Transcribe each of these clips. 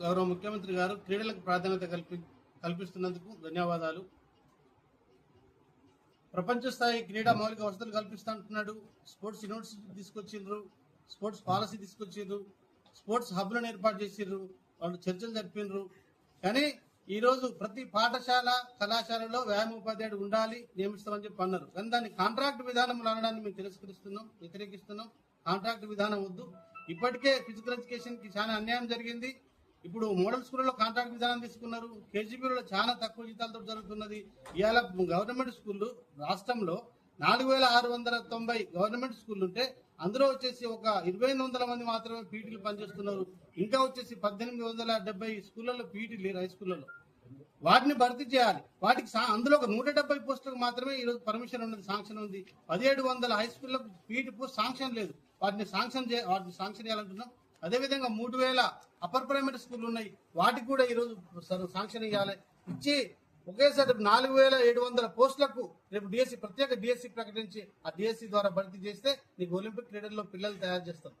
గౌరవ ముఖ్యమంత్రి గారు క్రీడలకు ప్రాధాన్యత కల్పి కల్పిస్తున్నందుకు ధన్యవాదాలు. ప్రపంచ స్థాయి క్రీడా మౌలిక వసతులు కల్పిస్తుంటున్నాడు. స్పోర్ట్స్ యూనివర్సిటీ తీసుకొచ్చిండ్రు. స్పోర్ట్స్ పాలసీ తీసుకొచ్చిండ్రు. స్పోర్ట్స్ హబ్లను ఏర్పాటు చేసిండ్రు. వాళ్ళు చర్చలు జరిపిండ్రు. కానీ ఈరోజు ప్రతి పాఠశాల కళాశాలలో వ్యాయామ ఉపాధ్యాయుడు ఉండాలి నియమిస్తామని చెప్పి అన్నారు. కానీ దాన్ని కాంట్రాక్ట్ విధానంలో అనడాన్ని మేము తిరస్కరిస్తున్నాం వ్యతిరేకిస్తున్నాం. కాంట్రాక్ట్ విధానం వద్దు. ఇప్పటికే ఫిజికల్ ఎడ్యుకేషన్కి చాలా అన్యాయం జరిగింది. ఇప్పుడు మోడల్ స్కూళ్ళలో కాంట్రాక్ట్ విధానం తీసుకున్నారు. కేజీబీలో చాలా తక్కువ జీతాలతో జరుగుతున్నది. ఇవాళ గవర్నమెంట్ స్కూళ్ళు రాష్ట్రంలో నాలుగు వేల ఆరు వందల తొంభై గవర్నమెంట్ స్కూళ్ళు ఉంటే అందులో వచ్చేసి ఒక ఇరవై ఎనిమిది వందల మంది మాత్రమే పీటీలు పనిచేస్తున్నారు. ఇంకా వచ్చేసి పద్దెనిమిది వందల డెబ్బై స్కూళ్ళలో పీటీ లేరు హై స్కూళ్ళలో వాటిని భర్తీ చేయాలి. వాటికి సా- అందులో ఒక నూట డెబ్బై పోస్టులకు మాత్రమే ఈ రోజు పర్మిషన్ ఉన్నది శాంక్షన్ ఉంది. పదిహేడు వందల హై స్కూళ్ళకు పీటీ పోస్ట్ శాంక్షన్ లేదు. వాటిని శాంక్షన్ చే వాటిని శాంక్షన్ చేయాలంటున్నాం. అదేవిధంగా మూడు వేల అప్పర్ ప్రైమరీ స్కూల్ ఉన్నాయి. వాటికి కూడా ఈరోజు శాంక్షన్ ఇవ్వాలి ఇచ్చి ఒకేసారి నాలుగు వేల ఏడు వందల పోస్టులకు రేపు డిఎస్సి ప్రత్యేక డిఎస్సి ప్రకటించి ఆ డిఎస్సి ద్వారా భర్తీ చేస్తే నీకు ఒలింపిక్ క్రీడల్లో పిల్లలు తయారు చేస్తాం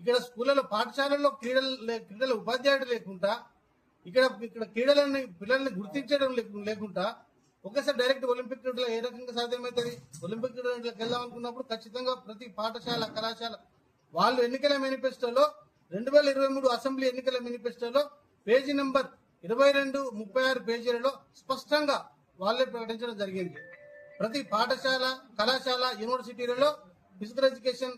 ఇక్కడ స్కూళ్ళలో పాఠశాలల్లో క్రీడలు లే- క్రీడల ఉపాధ్యాయుడు లేకుండా ఇక్కడ ఇక్కడ క్రీడలని పిల్లల్ని గుర్తించడం లేకుండా ఒకేసారి డైరెక్ట్ ఒలింపిక్ క్రీడలు ఏ రకంగా సాధ్యమవుతుంది? ఒలింపిక్ క్రీడలకు వెళ్దాం అనుకున్నప్పుడు ఖచ్చితంగా ప్రతి పాఠశాల కళాశాల వాళ్ళు ఎన్నికల మేనిఫెస్టోలో రెండు వేల ఇరవై మూడు అసెంబ్లీ ఎన్నికల మేనిఫెస్టోలో పేజీ నెంబర్ ఇరవై రెండు ముప్పై ఆరు పేజీలలో స్పష్టంగా వాళ్ళే ప్రకటించడం జరిగింది. ప్రతి పాఠశాల కళాశాల యూనివర్సిటీలలో ఫిజికల్ ఎడ్యుకేషన్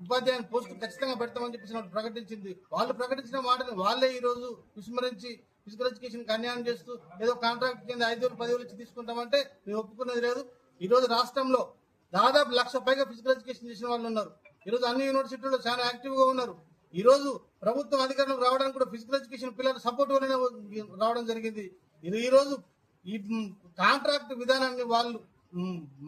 ఉపాధ్యాయుని పోస్టు ఖచ్చితంగా పెడతామని చెప్పేసి ప్రకటించింది. వాళ్ళు ప్రకటించిన మాటను వాళ్ళే ఈ రోజు విస్మరించి ఫిజికల్ ఎడ్యుకేషన్ అన్యాయం చేస్తూ ఏదో కాంట్రాక్ట్ కింద ఐదు వేలు పదివేలు ఇచ్చి తీసుకుంటామంటే మేము ఒప్పుకున్నది లేదు. ఈ రోజు రాష్ట్రంలో దాదాపు లక్ష పైగా ఫిజికల్ ఎడ్యుకేషన్ చేసిన వాళ్ళు ఉన్నారు. ఈ రోజు అన్ని యూనివర్సిటీల్లో చాలా యాక్టివ్గా ఉన్నారు. ఈరోజు ప్రభుత్వం అధికారంలోకి రావడానికి కూడా ఫిజికల్ ఎడ్యుకేషన్ పిల్లలు సపోర్ట్ వల్లనే రావడం జరిగింది. ఇది ఈ ఈ కాంట్రాక్ట్ విధానాన్ని వాళ్ళు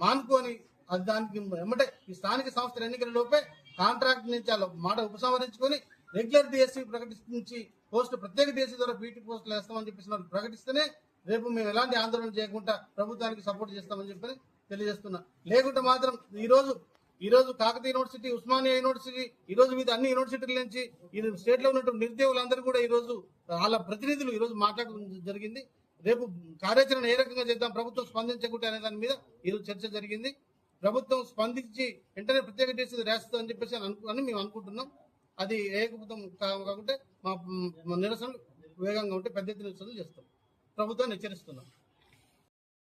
మానుకొని అది దానికి ఏమంటే ఈ స్థానిక సంస్థల ఎన్నికల లోపే కాంట్రాక్ట్ నుంచి వాళ్ళ మాట ఉపసంహరించుకొని రెగ్యులర్ డిఎస్సీ ప్రకటించి పోస్టు ప్రత్యేక డిఎస్సీ ద్వారా పీటీ పోస్టులు వేస్తామని చెప్పేసి వాళ్ళు ప్రకటిస్తేనే రేపు మేము ఎలాంటి ఆందోళన చేయకుండా ప్రభుత్వానికి సపోర్ట్ చేస్తామని చెప్పి తెలియజేస్తున్నా. లేకుంటే మాత్రం ఈరోజు ఈరోజు కాకతీయ యూనివర్సిటీ ఉస్మానియా యూనివర్సిటీ ఈరోజు మీద అన్ని యూనివర్సిటీల నుంచి ఇది స్టేట్లో ఉన్నటువంటి నిరుద్యోగులందరూ కూడా ఈరోజు వాళ్ళ ప్రతినిధులు ఈరోజు మాట్లాడడం జరిగింది. రేపు కార్యాచరణ ఏ రకంగా చేద్దాం ప్రభుత్వం స్పందించకుంటే అనే దాని మీద ఈ రోజు చర్చ జరిగింది. ప్రభుత్వం స్పందించి వెంటనే ప్రత్యేక చేసి రాస్తుంది అని చెప్పేసి అని మేము అనుకుంటున్నాం. అది ఏకభూతం కాకుంటే మా నిరసనలు వేగంగా ఉంటే పెద్ద ఎత్తున నిరసనలు చేస్తాం. ప్రభుత్వాన్ని హెచ్చరిస్తున్నాం.